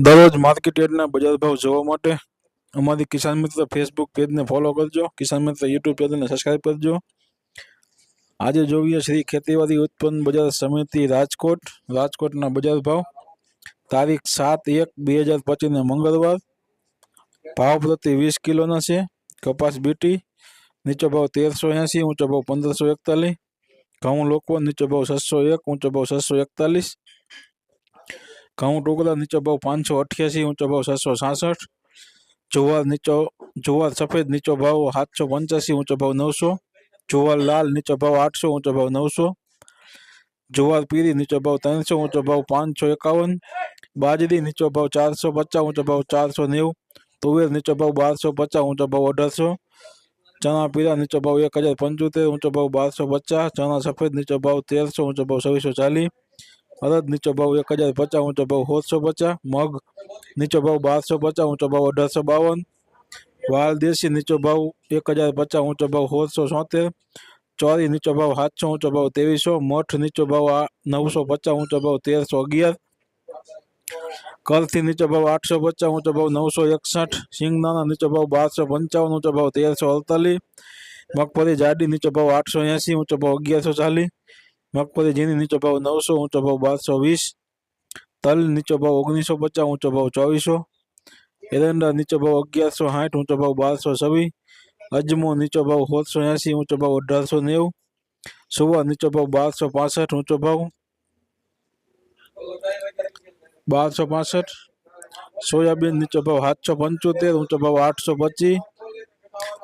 દરરોજ માર્કેટ યાર્ડના બજાર ભાવ જોવા માટે અમારી કિસાન મિત્ર ફેસબુક પેજને ફોલો કરજો કિસાન મિત્ર યુટ્યુબ ચેનલને સબસ્ક્રાઈબ કરજો આજે જોઈએ શ્રી ખેતીવાડી ઉત્પન્ન બજાર સમિતિ રાજકોટ રાજકોટના બજાર ભાવ તારીખ સાત એક બે હજાર પચીસને મંગળવાર ભાવ પ્રતિ વીસ કિલોના છે કપાસ બીટી નીચો ભાવ તેરસો એંસી ઊંચો ભાવ પંદરસો એકતાલીસ ઘઉં લોકો નીચો ભાવ છસો એક ઊંચો ભાવ છસો એકતાલીસ ઘઉં ટુકડા નીચો ભાવ પાંચસો અઠ્યાસી ઊંચો ભાવ છસો સાસઠ જુવાર નીચો જુવાર સફેદ નીચો ભાવ સાતસો પંચ્યાસી ઊંચો ભાવ નવસો જુવાર લાલ નીચો ભાવ આઠસો ઊંચો ભાવ નવસો જુવાર પીળી નીચો ભાવ ત્રણસો ઊંચો ભાવ પાંચસો એકાવન બાજરી નીચો ભાવ ચારસો પચાસ ઊંચો ભાવ ચારસો નેવું તુવેર નીચો ભાવ બારસો પચાસ ઊંચો ભાવ અઢારસો ચણા પીળા નીચો ભાવ એક હજાર પંચોતેર ઊંચો ભાવ બારસો પચાસ ચણા સફેદ નીચો ભાવ તેરસો ઊંચો ભાવ છવ્વીસો ચાલીસ અડદ નીચો ભાવ એક હજાર પચાસ ઊંચો ભાવ સોળસો પચાસ મગ નીચો ભાવ બારસો પચાસ ઊંચો ભાવ અઢારસો બાવન વાલ દેશી નીચો ભાવ એક હજાર પચાસ ઊંચો ભાવ સોળસો છોતેર ચોરી નીચો ભાવ સાતસો ઊંચો ભાવ ત્રેવીસો મઠ નીચો ભાવ આ નવસો પચાસ ઊંચો ભાવ તેરસો અગિયાર કરથી નીચો ભાવ આઠસો પચાસ ઊંચો ભાવ નવસો એકસઠ સિંગદાણા નીચો ભાવ બારસો પંચાવન ઊંચો ભાવ તેરસો અડતાલીસ મગફળી જાડી નીચો ભાવ આઠસો એંસી ઊંચો ભાવ અગિયારસો ચાલીસ મગફળી ઝીણી નીચો ભાવ નવસો ઊંચો ભાવ બારસો વીસ તલ નીચો ભાવ ઓગણીસો પચાસ ઊંચો ભાવ ચોવીસો એરંડા નીચો ભાવ અગિયારસો સાઠ ઊંચો ભાવ બારસો છવ્વીસ અજમો નીચો ભાવ સોળસો એંસી ઊંચો ભાવ અઢારસો નેવું સુવા નીચો ભાવ બારસો પાસઠ ઊંચો ભાવ બારસો પાસઠ સોયાબીન નીચો ભાવ સાતસો પંચોતેર ઊંચો ભાવ આઠસો પચીસ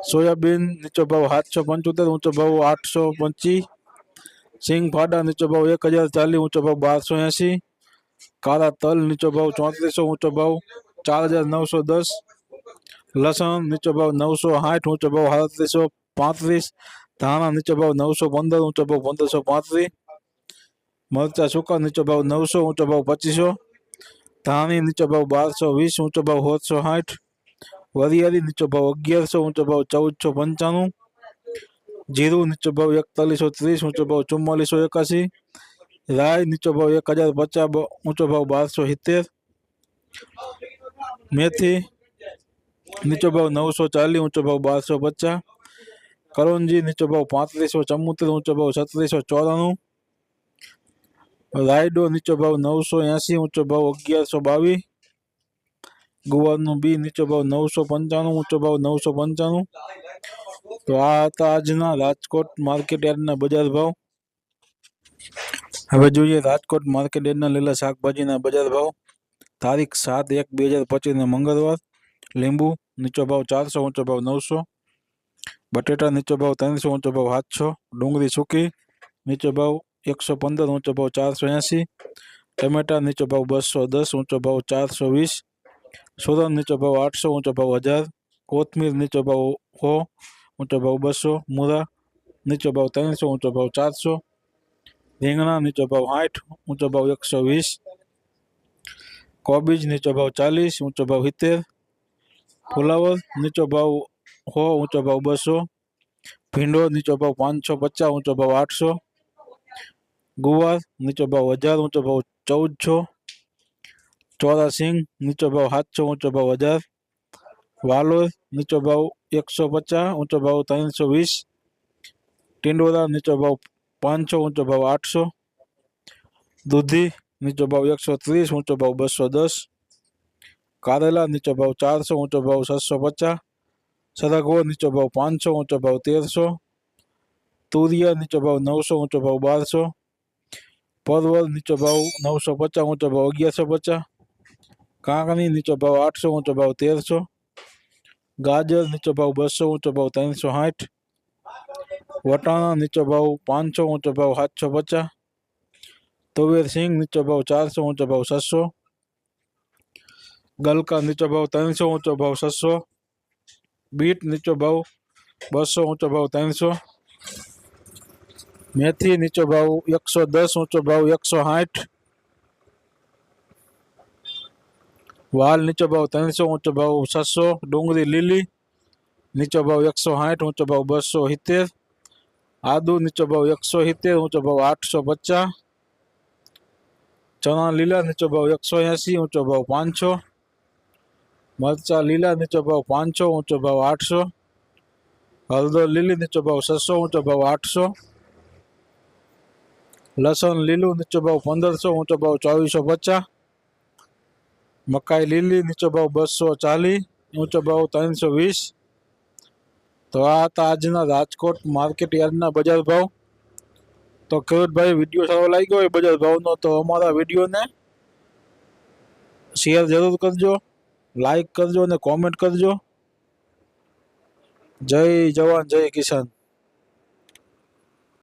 સોયાબીન નીચો ભાવ સાતસો પંચોતેર ઊંચો ભાવ આઠસો પચીસ સિંગ ફાડા નીચો ભાવ એક હજાર ચાલીસ, ઊંચો ભાવ બારસો એંસી કાળા તલ નીચો ભાવ ચોત્રીસો, ઊંચો ભાવ ચાર હજાર નવસો દસ. લસણ નીચો ભાવ નવસો સાઠ ઊંચો ભાવ સાડત્રીસો પાંત્રીસ. ધાણા નીચો ભાવ નવસો પંદર, ઊંચો ભાવ પંદરસો પાંત્રીસ. મરચા સૂકા નીચો ભાવ નવસો, ઊંચો ભાવ પચીસો. ધાણી નીચો ભાવ બારસો વીસ, ઊંચો ભાવ સોળસો સાઠ વરિયાળી નીચો ભાવ અગિયારસો, ઊંચો ભાવ ચૌદસો પંચાણું. જીરું નીચો ભાવ એકતાલીસો ત્રીસ ઊંચો ભાવ ચુમ્માલીસો એકાસી રાય નીચો ભાવ એક હજાર પચાસ ઊંચો ભાવ બારસો સિત્તેર મેથી નીચો ભાવ નવસો ચાલીસ ઊંચો ભાવ બારસો પચાસ કરંજી નીચો ભાવ પાંત્રીસો ચુમ્મોતેર ઊંચો ભાવ છત્રીસો ચોરાણું રાયડો નીચો ભાવ નવસો એંસી ઊંચો ભાવ અગિયારસો બાવીસ ગુવારનું બી નીચો ભાવ નવસો પંચાણું ઊંચો ભાવ નવસો પંચાણું તો આ હતા આજના રાજકોટ માર્કેટ યાર્ડના બજાર ભાવ હવે જોઈએ રાજકોટ માર્કેટ યાર્ડના લીલા શાકભાજીના બજાર ભાવ તારીખ સાત એક બે હજાર પચીસને મંગળવાર લીંબુ નીચો ભાવ ચારસો ઊંચો ભાવ નવસો બટેટા નીચો ભાવ ત્રણસો ઊંચો ભાવ સાતસો ડુંગળી સૂકી નીચો ભાવ એકસો પંદર ઊંચો ભાવ ચારસો એંસી ટમેટા નીચો ભાવ બસો દસ ઊંચો ભાવ ચારસો વીસ સુરન નીચો ભાવ આઠસો ઊંચો ભાવ હજાર કોથમીર નીચો ભાવ સો ઊંચો ભાવ બસો મૂરા નીચો ભાવ ત્રણસો ઊંચો ભાવ ચારસો રીંગણા નીચો ભાવ સાઠ ઊંચો ભાવ એકસો વીસ કોબીજ નીચો ભાવ ચાલીસ ઊંચો ભાવ સિત્તેર ફુલાવર નીચો ભાવ સો ઊંચો ભાવ બસો ભીંડો નીચો ભાવ પાંચસો પચાસ ઊંચો ભાવ આઠસો ગુવાર નીચો ભાવ હજાર ઊંચો ભાવ ચૌદસો ચોરા સિંગ નીચો ભાવ સાતસો ઊંચો ભાવ હજાર વાલોર નીચો ભાવ એકસો પચાસ ઊંચો ભાવ ત્રણસો વીસ ટિંડોરા નીચો ભાવ પાંચસો ઊંચો ભાવ આઠસો દૂધી નીચો ભાવ એકસો ત્રીસ ઊંચો ભાવ બસો દસ કારેલા નીચો ભાવ ચારસો ઊંચો ભાવ છસો પચાસ સરગવો નીચો ભાવ પાંચસો ઊંચો ભાવ તેરસો તુરિયા નીચો ભાવ નવસો ઊંચો ભાવ બારસો પરવલ નીચો ભાવ નવસો પચાસ ઊંચો ભાવ અગિયારસો પચાસ કાંકણી નીચો ભાવ આઠસો ઊંચો ભાવ તેરસો ગાજર નીચો ભાવ બસો ઊંચો ભાવ ત્રણસો સાઠ વટાણા નીચો ભાવ પાંચસો ઊંચો ભાવ સાતસો પચાસ તુવેર સિંગ નીચો ભાવ ચારસો ઊંચો ભાવ છસો ગલકા નીચો ભાવ ત્રણસો ઊંચો ભાવ છસો બીટ નીચો ભાવ બસો ઊંચો ભાવ ત્રણસો મેથી નીચો ભાવ એકસો દસ ઊંચો ભાવ એકસો સાઠ વાલ, નીચો ભાવ ત્રણસો, ઊંચો ભાવ છસો ડુંગળી લીલી, નીચો ભાવ એકસો સાઠ, ઊંચો ભાવ બસો સિત્તેર, આદુ, નીચો ભાવ એકસો સિત્તેર, ઊંચો ભાવ આઠસો પચાસ, ચણા લીલા, નીચો ભાવ એકસો એંસી, ઊંચો ભાવ પાંચસો, મરચા લીલા, નીચો ભાવ પાંચસો, ઊંચો ભાવ આઠસો, હળદર લીલી, નીચો ભાવ છસો, ઊંચો ભાવ આઠસો, લસણ લીલું, નીચો ભાવ પંદરસો, ઊંચો ભાવ ચોવીસો પચાસ મકાઈ લીલી, નીચો ભાવ બસો ચાલીસ, ઊંચો ભાવ ત્રણસો વીસ. તો આ હતા આજના રાજકોટ માર્કેટ યાર્ડના બજાર ભાવ. તો ખેડૂતભાઈ, વીડિયો સારો લાગ્યો હોય બજાર ભાવનો, તો અમારા વિડીયોને શેર જરૂર કરજો, લાઈક કરજો અને કોમેન્ટ કરજો. જય જવાન, જય કિસાન.